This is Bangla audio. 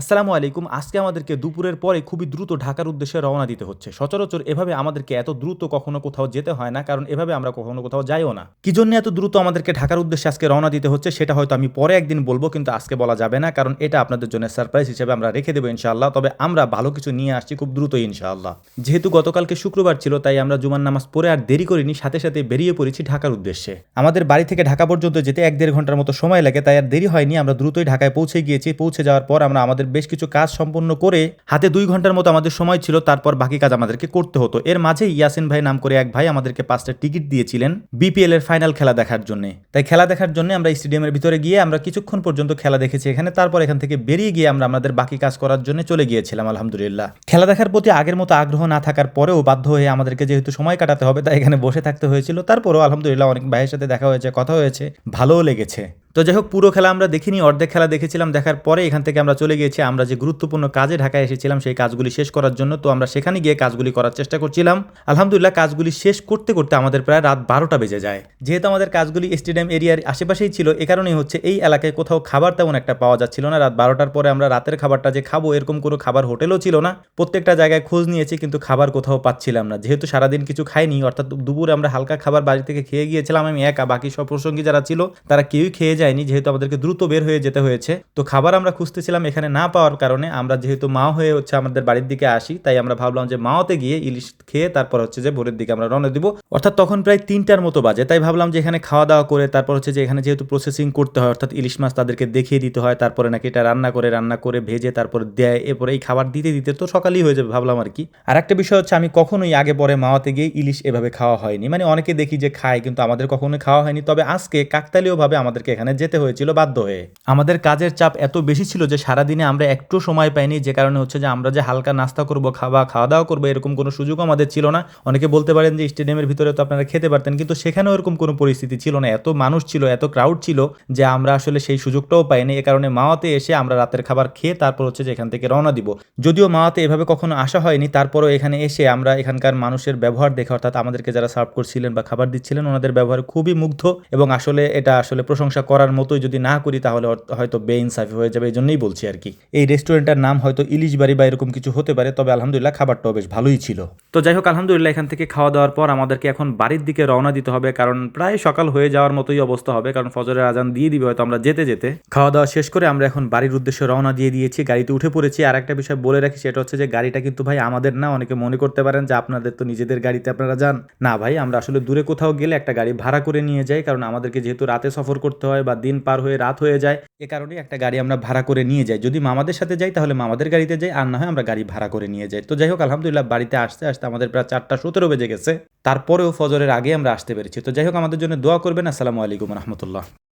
আসসালামু আলাইকুম, আজকে আমাদেরকে দুপুরের পরে খুবই দ্রুত ঢাকার উদ্দেশ্যে রওনা দিতে হচ্ছে। সচরাচর এভাবে আমাদেরকে এত দ্রুত কখনো কোথাও যেতে হয় না, কারণ এভাবে আমরা কখনো কোথাও যাইও না। কি জন্য এত দ্রুত আমাদেরকে ঢাকার উদ্দেশ্যে আজকে রওনা দিতে হচ্ছে, সেটা হয়তো আমি পরে একদিন বলব, কিন্তু আজকে বলা যাবে না, কারণ এটা আপনাদের জন্য সারপ্রাইজ হিসেবে আমরা রেখে দেবো ইনশাআল্লাহ। তবে আমরা ভালো কিছু নিয়ে আসছি খুব দ্রুতই ইনশাআল্লাহ। যেহেতু গতকালকে শুক্রবার ছিল, তাই আমরা জুমার নামাজ পড়ে আর দেরি করিনি, সাথে সাথে বেরিয়ে পড়েছি ঢাকার উদ্দেশ্যে। আমাদের বাড়ি থেকে ঢাকা পর্যন্ত যেতে এক দেড় ঘণ্টার মতো সময় লাগে, তাই আর দেরি হয়নি, আমরা দ্রুতই ঢাকায় পৌঁছে গিয়েছি। পৌঁছে যাওয়ার পর আমরা আমাদের বেশ কিছু কাজ সম্পন্ন করে হাতে দুই ঘণ্টার মতো আমাদের সময় ছিল, তারপর বাকি কাজ আমাদেরকে করতে হতো। এর মাঝে ইয়াসিন ভাই নাম করে এক ভাই আমাদেরকে পাঁচটা টিকিট দিয়েছিলেন বিপিএল এর ফাইনাল খেলা দেখার জন্য। তাই খেলা দেখার জন্য আমরা স্টেডিয়ামের ভিতরে গিয়ে আমরা কিছুক্ষণ পর্যন্ত খেলা দেখেছি এখানে, তারপর এখান থেকে বেরিয়ে গিয়ে আমরা আমাদের বাকি কাজ করার জন্য চলে গিয়েছিলাম, আলহামদুলিল্লাহ। খেলা দেখার প্রতি আগের মতো আগ্রহ না থাকার পরেও বাধ্য হয়ে আমাদেরকে যেহেতু সময় কাটাতে হবে, তাই এখানে বসে থাকতে হয়েছিল। তারপরেও আলহামদুলিল্লাহ অনেক ভাইয়ের সাথে দেখা হয়েছে, কথা হয়েছে, ভালোও লেগেছে। তো যাই হোক, পুরো খেলা আমরা দেখিনি, অর্ধেক খেলা দেখেছিলাম, দেখার পরে এখান থেকে আমরা চলে গিয়েছি। আমরা যে গুরুত্বপূর্ণ কাজে ঢাকায় এসেছিলাম, সেই কাজগুলি শেষ করার জন্য। তো আমরা সেখানে গিয়ে কাজগুলি করার চেষ্টা করছিলাম। আলহামদুলিল্লাহ, কাজগুলি শেষ করতে করতে আমাদের প্রায় রাত বারোটা বেজে যায়। যেহেতু আমাদের কাজগুলি স্টেডিয়াম এরিয়ার আশেপাশেই ছিল, এ কারণেই হচ্ছে এই এলাকায় কোথাও খাবার তেমন একটা পাওয়া যাচ্ছিল না। রাত বারোটার পরে আমরা রাতের খাবারটা যে খাব, এরকম কোনো খাবার হোটেলও ছিল না। প্রত্যেকটা জায়গায় খোঁজ নিয়েছি, কিন্তু খাবার কোথাও পাচ্ছিলাম না। যেহেতু সারাদিন কিছু খাইনি, অর্থাৎ দুপুরে আমরা হালকা খাবার বাড়ি থেকে খেয়ে গিয়েছিলাম, আমি একা, বাকি সব প্রসঙ্গী যারা ছিল, তারা কেউই খেয়ে যায়নি, যেহেতু আমাদেরকে দ্রুত বের হয়ে যেতে হয়েছে। তো খাবার আমরা খুঁজতেছিলাম এখানে না পাওয়ার কারণে। আমরা যেহেতু মা হয়ে হচ্ছে আমাদের বাড়ির দিকে আসি, তাই আমরা ভাবলাম যে মাওতে গিয়ে ইলিশ খেয়ে তারপর হচ্ছে যে ভোরের দিকে আমরা রওনা দিব। অর্থাৎ তখন প্রায় তিনটার মতো বাজে। তাই ভাবলাম যে এখানে খাওয়া দাওয়া করে তারপর হচ্ছে যে এখানে যেহেতু প্রসেসিং করতে হয়, অর্থাৎ ইলিশ মাছ তাদেরকে দেখিয়ে দিতে হয়, তারপরে নাকি এটা রান্না করে রান্না করে ভেজে তারপর দেয়, এরপরে এই খাবার দিতে দিতে তো সকালেই হয়ে যাবে ভাবলাম আর কি। আর একটা বিষয় হচ্ছে আমি কখনোই আগে পরে মাওয়াতে গিয়ে ইলিশ এভাবে খাওয়া হয়নি। মানে অনেকে দেখি যে খায়, কিন্তু আমাদের কখনোই খাওয়া হয়নি। তবে আজকে কাকতালীয়ভাবে আমাদেরকে এখানে যেতে হয়েছিল বাধ্য হয়ে। আমাদের কাজের চাপ এত বেশি ছিল যে সারাদিনে আমরা একটু সময় পাইনি, যে কারণে হচ্ছে যে আমরা যে হালকা নাস্তা করব, খাওয়া খাওয়া দাওয়া করব, এরকম কোনো সুযোগ আমাদের ছিল না। অনেকে বলতে পারেন যে স্টেডিয়ামের ভিতরে তো আপনারা খেতে পারতেন, কিন্তু সেখানেও এরকম কোনো পরিস্থিতি ছিল না। এত মানুষ ছিল, এত ক্রাউড ছিল যে আমরা আসলে সেই সুযোগটাও পাইনি। এ কারণে মাওয়াতে এসে আমরা রাতের খাবার খেয়ে তারপর হচ্ছে যে এখান থেকে রওনা দিব। যদিও মাওয়াতে এভাবে কখনো আসা হয়নি, তারপরও এখানে এসে আমরা এখানকার মানুষের ব্যবহার দেখে, অর্থাৎ আমাদেরকে যারা সার্ভ করছিলেন বা খাবার দিচ্ছিলেন, ওনাদের ব্যবহার খুবই মুগ্ধ এবং আসলে এটা আসলে প্রশংসা করার মতোই যদি না করি, তাহলে হয়তো বেইনসাফি হয়ে যাবে এই জন্যই বলছি আর কি। এই রেস্টুরেন্টের নাম হয়তো ইলিশ বাড়ি বা এরকম কিছু হতে পারে, তবে আলহামদুলিল্লাহ খাবারটাও বেশ ভালোই ছিল। তো যাই হোক, আলহামদুলিল্লাহ, এখান থেকে খাওয়া দাওয়ার পর আমাদেরকে এখন বাড়ির দিকে রওনা দিতে হবে, কারণ প্রায় সকাল হয়ে যাওয়ার মতোই অবস্থা হবে, কারণ ফজরের আজান দিয়ে দিবে, হয়তো আমরা যেতে যেতে। খাওয়া দাওয়া শেষ করে আমরা এখন বাড়ির উদ্দেশ্যে রওনা দিয়ে দিয়েছি, গাড়িতে উঠে পড়েছি। আর একটা বিষয় বলে রাখি, সেটা হচ্ছে যে গাড়িটা কিন্তু ভাই আমাদের না, অনেকে মনে করতে পারেন যে আপনাদের তো নিজেদের গাড়িতে আপনারা যান। না ভাই, আমরা আসলে দূরে কোথাও গেলে একটা গাড়ি ভাড়া করে নিয়ে যাই, কারণ আমাদেরকে যেহেতু রাতে সফর করতে হয় বা দিন পার হয়ে রাত হয়ে যায়, এ কারণে একটা গাড়ি আমরা ভাড়া করে নিয়ে যাই। যদি মামাদের সাথে যাই, তাহলে মামাদের গাড়িতে যাই, আর না হয় আমরা গাড়ি ভাড়া করে নিয়ে যাই। তো যাই হোক, আলহামদুলিল্লাহ বাড়িতে আসতে আসতে আমাদের প্রায় চারটা সতেরো বেজে গেছে। তারপরেও ফজরের আগে আমরা আসতে পেরেছি। তো যাই হোক, আমাদের জন্য দোয়া করবেন। আসসালামু আলাইকুম রহমতুল্লাহ।